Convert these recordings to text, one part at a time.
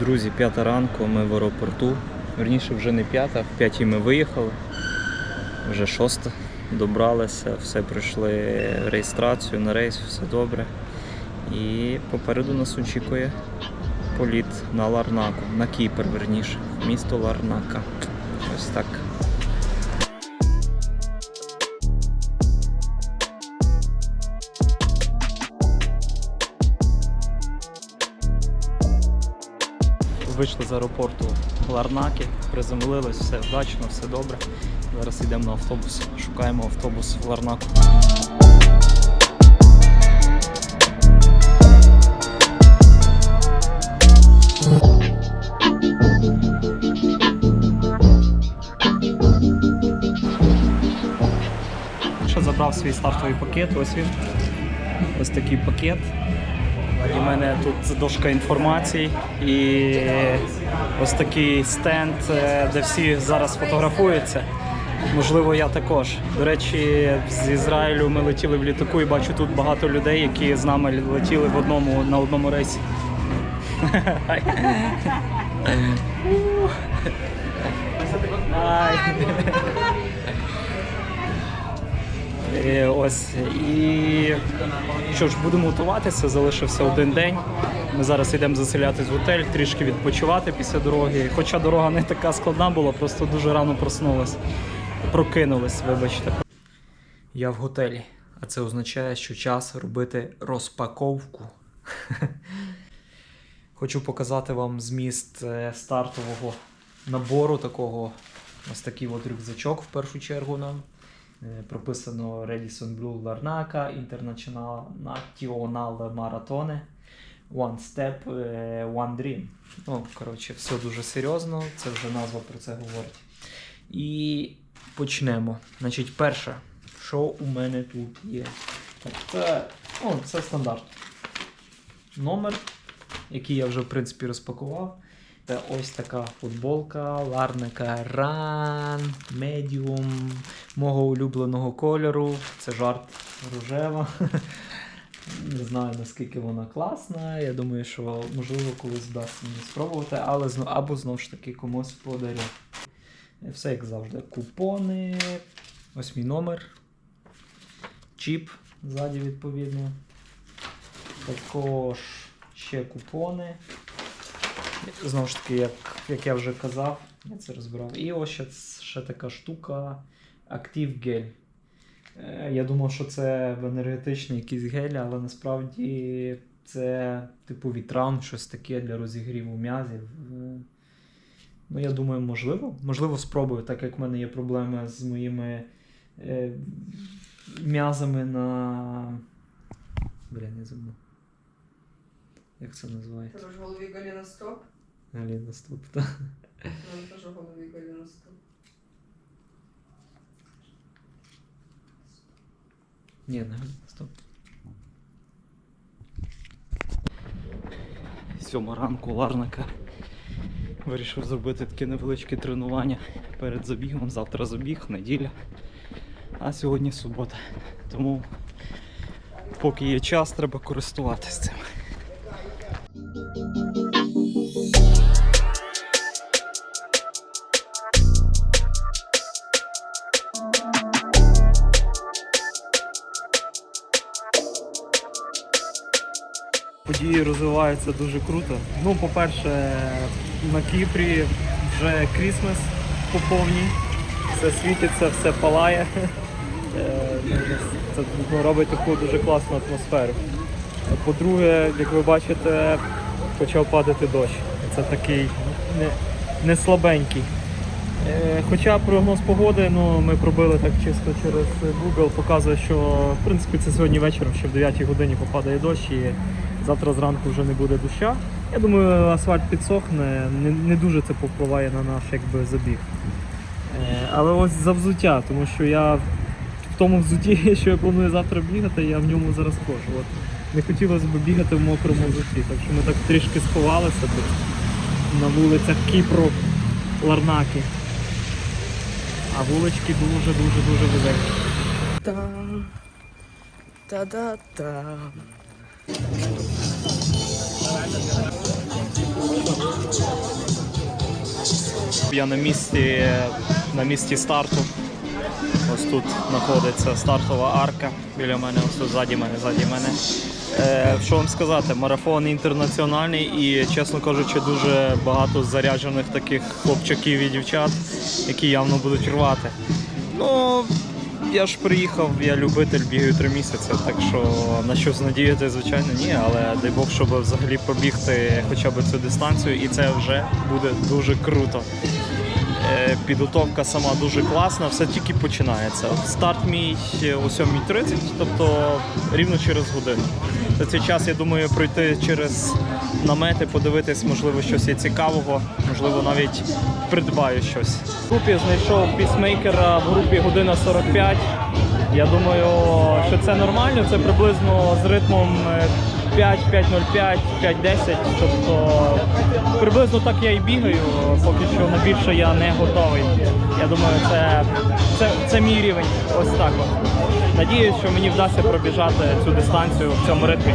Друзі, п'ята ранку, ми в аеропорту. Верніше вже не п'ята, в п'ятій ми виїхали. Вже шоста. Добралися, все пройшли реєстрацію на рейс, все добре. І попереду нас очікує політ на Ларнаку, на Кіпр, верніше, місто Ларнака. Ось так. Вийшли з аеропорту Ларнаки, приземлились, все вдачно, все добре. Зараз йдемо на автобус, шукаємо автобус в Ларнаку. Ще забрав свій стартовий пакет, ось він. Ось такий пакет. І в мене тут дошка інформації і ось такий стенд, е, де всі зараз фотографуються. Можливо, я також. До речі, з Ізраїлю ми летіли в літаку і бачу тут багато людей, які з нами летіли в одному, на одному рейсі. Ай. Е, Ось і що ж, будемо готуватися. Залишився один день. Ми зараз йдемо заселятись в готель, трішки відпочивати після дороги. Хоча дорога не така складна була, просто дуже рано проснулись. Прокинулись, вибачте. Я в готелі, а це означає, що час робити розпаковку. Хочу показати вам зміст е, стартового набору такого. Ось такий от рюкзачок в першу чергу нам. Е, Прописано Redison Blue Larnaca, International Маратони, One Step, е, One Dream. Ну, коротше, все дуже серйозно, це вже назва про це говорить. І почнемо. Значить, перше, що у мене тут є? Це, о, це стандарт. Номер, який я вже, в принципі, розпакував. Це ось така футболка Ларника Run Medium мого улюбленого кольору. Це жарт рожева. Не знаю наскільки вона класна. Я думаю, що можливо колись вдасться мені спробувати, але або знову ж таки комусь подарю. Все як завжди. Купони. Ось мій номер. Чіп ззаді відповідно. Також ще купони. Знову ж таки, як, як я вже казав, я це розбирав. І ось ще, ще така штука Active Gel. Е, Я думав, що це енергетичний якийсь гель, але насправді це типу вітран, щось таке для розігріву м'язів. Е, Ну, я думаю, можливо. Можливо, спробую, так як в мене є проблеми з моїми е, м'язами на. Блін, я забув. Як це називається? Тебе ж в голові Стоп. Галіна стоп. та. Ну, теж голові Галіна Стоп. Ні, не стоп. Сьома ранку Ларника. Вирішив зробити таке невеличке тренування перед забігом. Завтра забіг, неділя. А сьогодні субота. Тому поки є час, треба користуватися цим. Події розвиваються дуже круто. Ну, по-перше, на Кіпрі вже Крісмас по повній. Все світиться, все палає. Е, Це робить таку дуже класну атмосферу. По-друге, як ви бачите, почав падати дощ. Це такий не, не слабенький. Е, Хоча прогноз погоди, ну ми пробили так чисто через Google, показує, що в принципі це сьогодні вечором, ще в 9 годині попадає дощ і завтра зранку вже не буде доща. Я думаю, асфальт підсохне, не, не дуже це повпливає на наш якби, забіг. Е, Але ось за взуття, тому що я в тому взутті, що я планую завтра бігати, я в ньому зараз ходжу. От. Не хотілося б бігати в мокрому взутті, так що ми так трішки сховалися тут на вулицях Кіпру, Ларнаки. А вулички дуже-дуже-дуже. Там. Та-да-та. Я на місці, на місці старту. Ось тут знаходиться стартова арка біля мене, ось тут ззаді мене, ззаді мене. Е, що вам сказати, марафон інтернаціональний і, чесно кажучи, дуже багато заряджених таких хлопчаків і дівчат, які явно будуть рвати. Ну, я ж приїхав, я любитель, бігаю три місяці, так що на щось надіяти, звичайно, ні, але дай Бог, щоб взагалі побігти хоча б цю дистанцію, і це вже буде дуже круто. Е, Підготовка сама дуже класна, все тільки починається. Старт мій о 7.30, тобто рівно через годину. За цей час я думаю пройти через намети, подивитись, можливо, щось є цікавого, можливо, навіть придбаю щось. В групі знайшов пісмейкера в групі година 45. Я думаю, що це нормально, це приблизно з ритмом е, 5, 5.05, 5.10. Тобто приблизно так я і бігаю. Поки що на більше я не готовий. Я думаю, це, це, це мій рівень. Ось так. От. Надіюсь, що мені вдасться пробіжати цю дистанцію в цьому ритмі.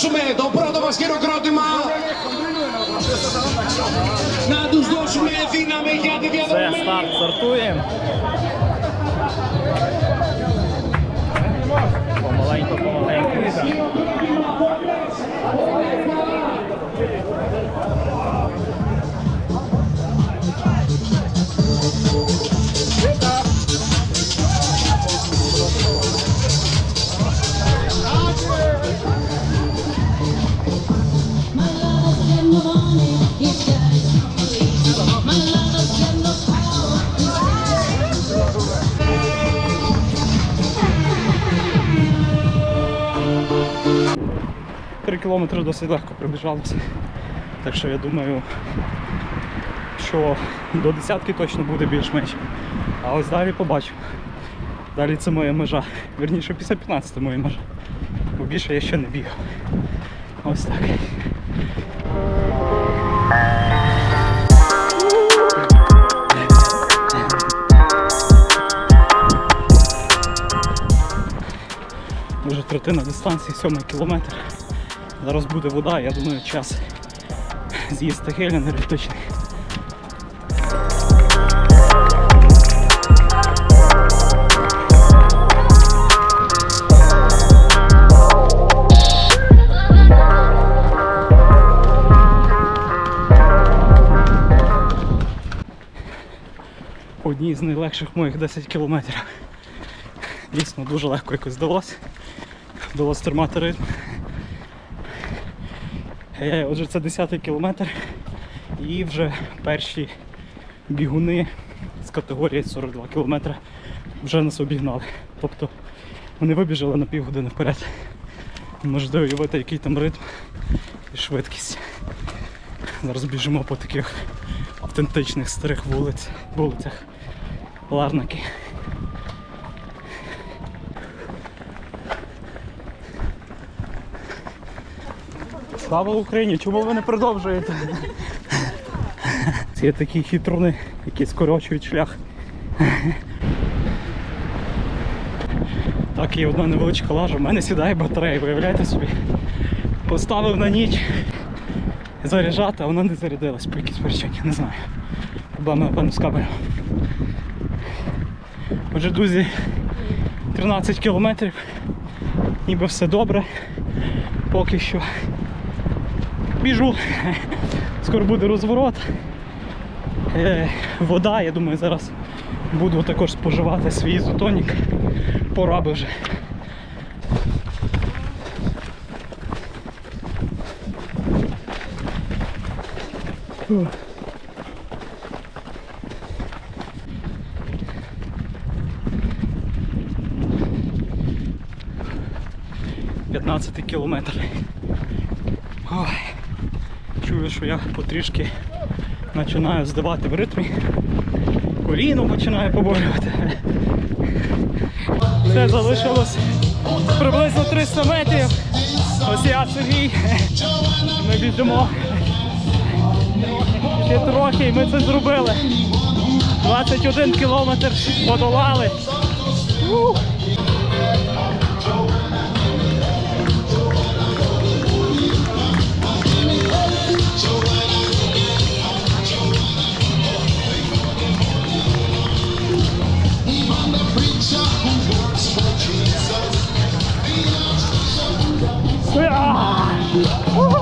να ξεμψυχώσουμε το πρώτο μας χειροκρότημα. Να τους δώσουμε δύναμη για τη Це διαδρομή. старт, стартуємо. Помаленьку, помаленьку. Кілометри досить легко пробіжалося. Так що я думаю, що до десятки точно буде більш-менш. А ось далі побачимо. Далі це моя межа. Вірніше після 15 моя межа. Бо більше я ще не бігав. Ось так. Вже третина дистанції, сьомий кілометр. Зараз буде вода, я думаю, час з'їсти гель енергетичний. Одні з найлегших моїх 10 кілометрів. Дійсно дуже легко якось здалося. Вдалося тримати ритм. Е, Отже, це 10-й кілометр. І вже перші бігуни з категорії 42 кілометри вже нас обігнали. Тобто вони вибіжали на півгодини вперед. Можете уявити, який там ритм і швидкість. Зараз біжимо по таких автентичних старих вулиць, вулицях Ларнаки. Слава Україні! Чому ви не продовжуєте? Це є такі хитруни, які скорочують шлях. Так, є одна невеличка лажа. В мене сідає батарея, виявляєте собі. Поставив на ніч заряджати, а вона не зарядилась по якійсь причині, не знаю. Проблема, напевно, з кабелем. Отже, друзі, 13 кілометрів, ніби все добре. Поки що біжу. Скоро буде розворот. Е, вода, я думаю, зараз буду також споживати свій ізотонік. Пора би вже. 15 кілометр. Ой. Чую, що я потрішки починаю здавати в ритмі. Коліно починає поболювати. Все залишилось приблизно 300 метрів. Ось я Сергій. Ми біжимо. Ще трохи, і ми це зробили. 21 кілометр подолали. Yeah.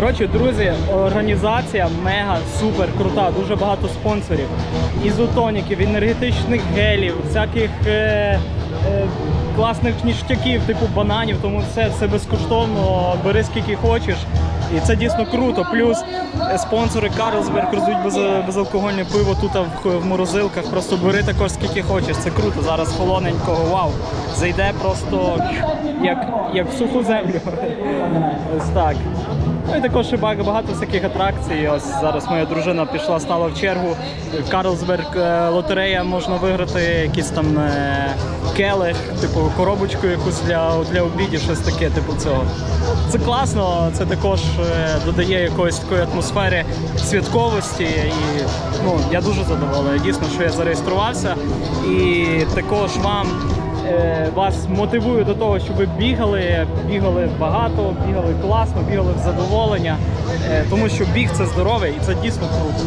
Коротше, друзі, організація мега супер крута, дуже багато спонсорів. Ізотоніків, енергетичних гелів, всяких е, е, класних ніштяків, типу бананів, тому все, все безкоштовно, бери скільки хочеш. І це дійсно круто. Плюс спонсори Карлсберг роздають без, безалкогольне пиво тут в, в морозилках. Просто бери також скільки хочеш. Це круто. Зараз холодненького, вау. Зайде просто як, як в суху землю. Ось так. Ну і також ще багато всяких атракцій. Ось зараз моя дружина пішла, стала в чергу. Карлсберг е, лотерея можна виграти якийсь там е, келих, типу коробочку якусь для, для обідів, щось таке, типу цього. Це класно, це також е, додає якоїсь такої атмосфери святковості. І ну, я дуже задоволений. Дійсно, що я зареєструвався. І також вам вас мотивує до того, щоб ви бігали, бігали багато, бігали класно, бігали в задоволення, е, тому що біг це здоровий і це дійсно круто.